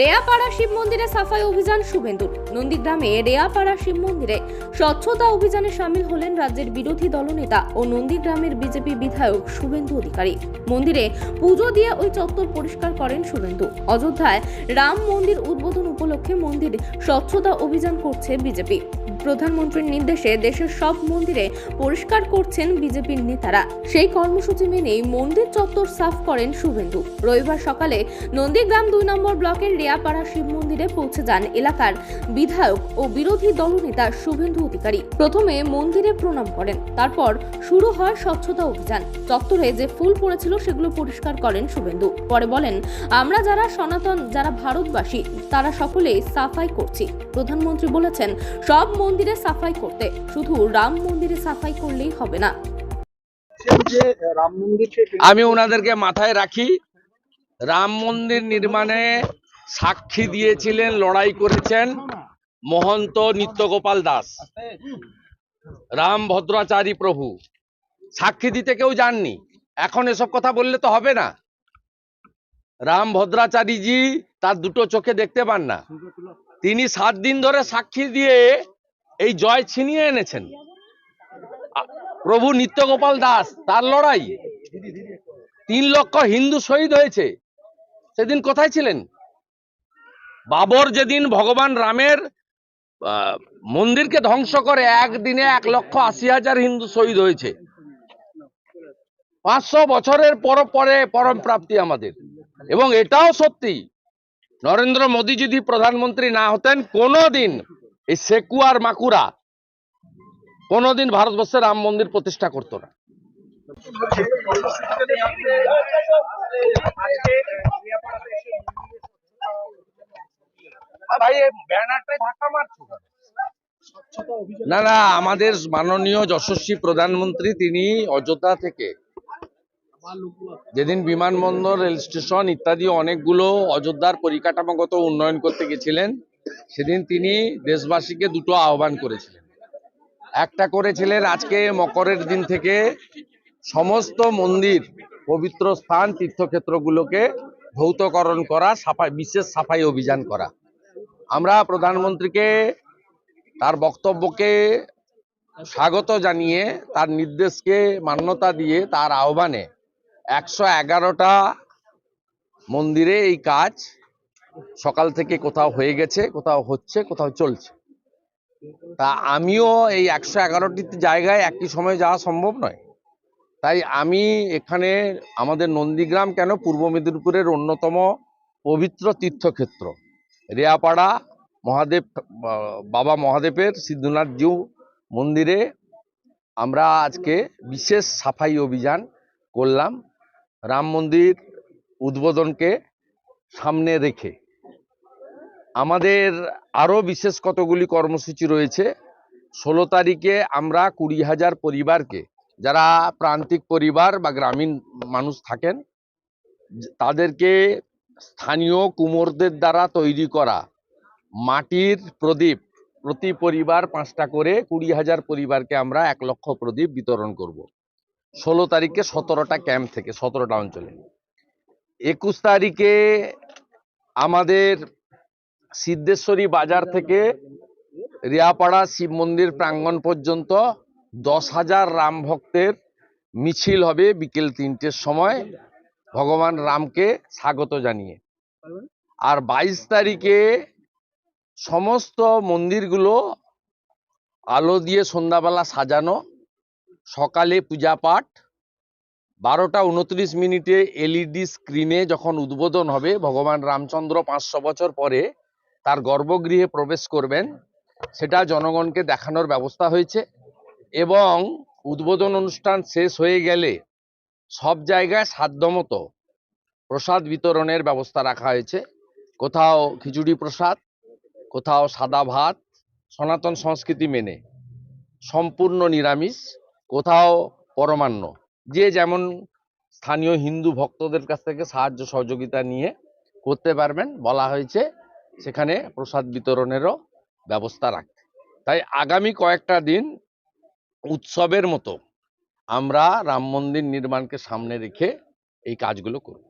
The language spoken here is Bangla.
রেয়াপাড়া শিব মন্দিরে সাফাই অভিযান শুভেন্দুর। নন্দীগ্রামে রেয়াপাড়া শিব মন্দিরে স্বচ্ছতা অভিযানে সামিল হলেন রাজ্যের বিরোধী দলনেতা ও নন্দীগ্রামের বিজেপি বিধায়ক শুভেন্দু অধিকারী। মন্দিরে পুজো দিয়ে ওই চত্বর পরিষ্কার করেন শুভেন্দু। অযোধ্যায় রাম মন্দির উদ্বোধন উপলক্ষে মন্দির স্বচ্ছতা অভিযান করছে বিজেপি। প্রধানমন্ত্রীর নির্দেশে দেশের সব মন্দিরে পরিষ্কার করছেন বিজেপির নেতারা। সেই কর্মসূচি মেনেই মন্দির চত্বর সাফ করেন শুভেন্দু। রবিবার সকালে নন্দীগ্রাম দুই নম্বর ব্লকের রেয়াপাড়া শিব মন্দিরে পৌঁছে যান এলাকার বিধায়ক ও বিরোধী দলনেতা শুভেন্দু অধিকারী প্রথমে মন্দিরে প্রণাম করেন তারপর শুরু হয় স্বচ্ছতা অভিযান। চত্বরে যে ফুল পড়েছিল সেগুলো পরিষ্কার করেন শুভেন্দু। পরে বলেন আমরা যারা সনাতন যারা ভারতবাসী তারা সকলেই সাফাই করছি। প্রধানমন্ত্রী বলেছেন সব মন্দিরে সাফাই করতে শুধু রাম মন্দিরে সাফাই করলেই হবে না। যে রাম মন্দিরকে আমি ওনাদেরকে মাথায় রাখি রাম মন্দির নির্মাণে সাক্ষী দিয়েছিলেন লড়াই করেছেন। মহন্ত নিত্যগোপাল দাস। রাম ভদ্রাচারী প্রভু। সাক্ষী দিতে কেউ যাননি। এখন এসব কথা বললে তো হবে না। রাম ভদ্রাচারীজি তার দুটো চোখে দেখতে পান না। তিনি সাত দিন ধরে সাক্ষী দিয়ে এই জয় ছিনিয়ে এনেছেন। প্রভু নিত্যগোপাল দাস, তার লড়াই। তিন লক্ষ হিন্দু শহীদ হয়েছে। সেদিন কোথায় ছিলেন? বাবর যেদিন ভগবান রামের মন্দিরকে ধ্বংস করে একদিনে এক লক্ষ আশি হাজার হিন্দু শহীদ হয়েছে। পাঁচশো বছরের পর পরে পরম প্রাপ্তি আমাদের। এবং এটাও সত্যি, নরেন্দ্র মোদী যদি প্রধানমন্ত্রী না হতেন, কোনোদিন এই সেকুয়ার মাকুরা কোনোদিন ভারতবর্ষে রাম মন্দির প্রতিষ্ঠা করতো না। না না, আমাদের মাননীয় যশস্বী প্রধানমন্ত্রী তিনি অযোধ্যা থেকে। যেদিন বিমানবন্দর, রেল স্টেশন ইত্যাদি অনেকগুলো অযোধ্যার পরিকাঠামোগত উন্নয়ন করতে গেছিলেন, সেদিন তিনি দেশবাসীকে দুটো আহ্বান করেছিলেন। একটা করেছিলেন আজকে মকরের দিন থেকে সমস্ত মন্দির, পবিত্র স্থান, তীর্থক্ষেত্রগুলোকে ভৌতকরণ করা, সাফাই, বিশেষ সাফাই অভিযান করা। আমরা প্রধানমন্ত্রীকে তার বক্তব্যকে স্বাগত জানিয়ে, তার নির্দেশকে মান্যতা দিয়ে তার আহ্বানে একশো এগারোটা মন্দিরে এই কাজ সকাল থেকে কোথাও হয়ে গেছে, কোথাও হচ্ছে, কোথাও চলছে। তা আমিও এই একশো এগারোটি জায়গায় একই সময় যাওয়া সম্ভব নয়। তাই আমি এখানে আমাদের নন্দীগ্রাম কেন পূর্ব মেদিনীপুরের অন্যতম পবিত্র তীর্থক্ষেত্র? রেয়াপাড়া মহাদেব, বাবা মহাদেবের সিদ্ধনাথ জিউ মন্দিরে আমরা আজকে বিশেষ সাফাই অভিযান করলাম। রাম মন্দির উদ্বোধনকে সামনে রেখে। আমাদের আরও বিশেষ কতগুলি কর্মসূচি রয়েছে। ষোলো তারিখে আমরা কুড়ি হাজার পরিবারকে, যারা প্রান্তিক পরিবার বা গ্রামীণ মানুষ থাকেন, তাদেরকে স্থানীয় কুমোরদের দ্বারা তৈরি করা। মাটির প্রদীপ প্রতি পরিবার পাঁচটা করে কুড়ি হাজার পরিবারকে আমরা এক লক্ষ প্রদীপ বিতরণ করব। ষোলো তারিখে সতেরোটা ক্যাম্প থেকে, সতেরোটা অঞ্চলে। একুশ তারিখে আমাদের সিদ্ধেশ্বরী বাজার থেকে রিয়াপাড়া শিব মন্দির প্রাঙ্গণ পর্যন্ত দশ হাজার রাম ভক্তের মিছিল হবে বিকেল তিনটের সময়। ভগবান রামকে স্বাগত জানিয়ে। আর বাইশ তারিখে সমস্ত মন্দিরগুলো আলো দিয়ে সন্ধ্যাবেলা সাজানো সকালে পূজা পাঠ বারোটা উনত্রিশ মিনিটে এলইডি স্ক্রিনে যখন উদ্বোধন হবে ভগবান রামচন্দ্র পাঁচশো বছর পরে তার গর্ভগৃহে প্রবেশ করবেন সেটা জনগণকে দেখানোর ব্যবস্থা হয়েছে এবং উদ্বোধন অনুষ্ঠান শেষ হয়ে গেলে সব জায়গায় সাধ্যমতো প্রসাদ বিতরণের ব্যবস্থা রাখা হয়েছে। কোথাও খিচুড়ি প্রসাদ, কোথাও সাদা ভাত, সনাতন সংস্কৃতি মেনে। সম্পূর্ণ নিরামিষ, কোথাও পরমান্ন। যে যেমন স্থানীয় হিন্দু ভক্তদের কাছ থেকে সাহায্য সহযোগিতা নিয়ে করতে পারবেন, বলা হয়েছে, সেখানে প্রসাদ বিতরণেরও ব্যবস্থা রাখতে তাই আগামী কয়েকটা দিন উৎসবের মতো আমরা রাম মন্দির নির্মাণকে সামনে রেখে এই কাজগুলো করব।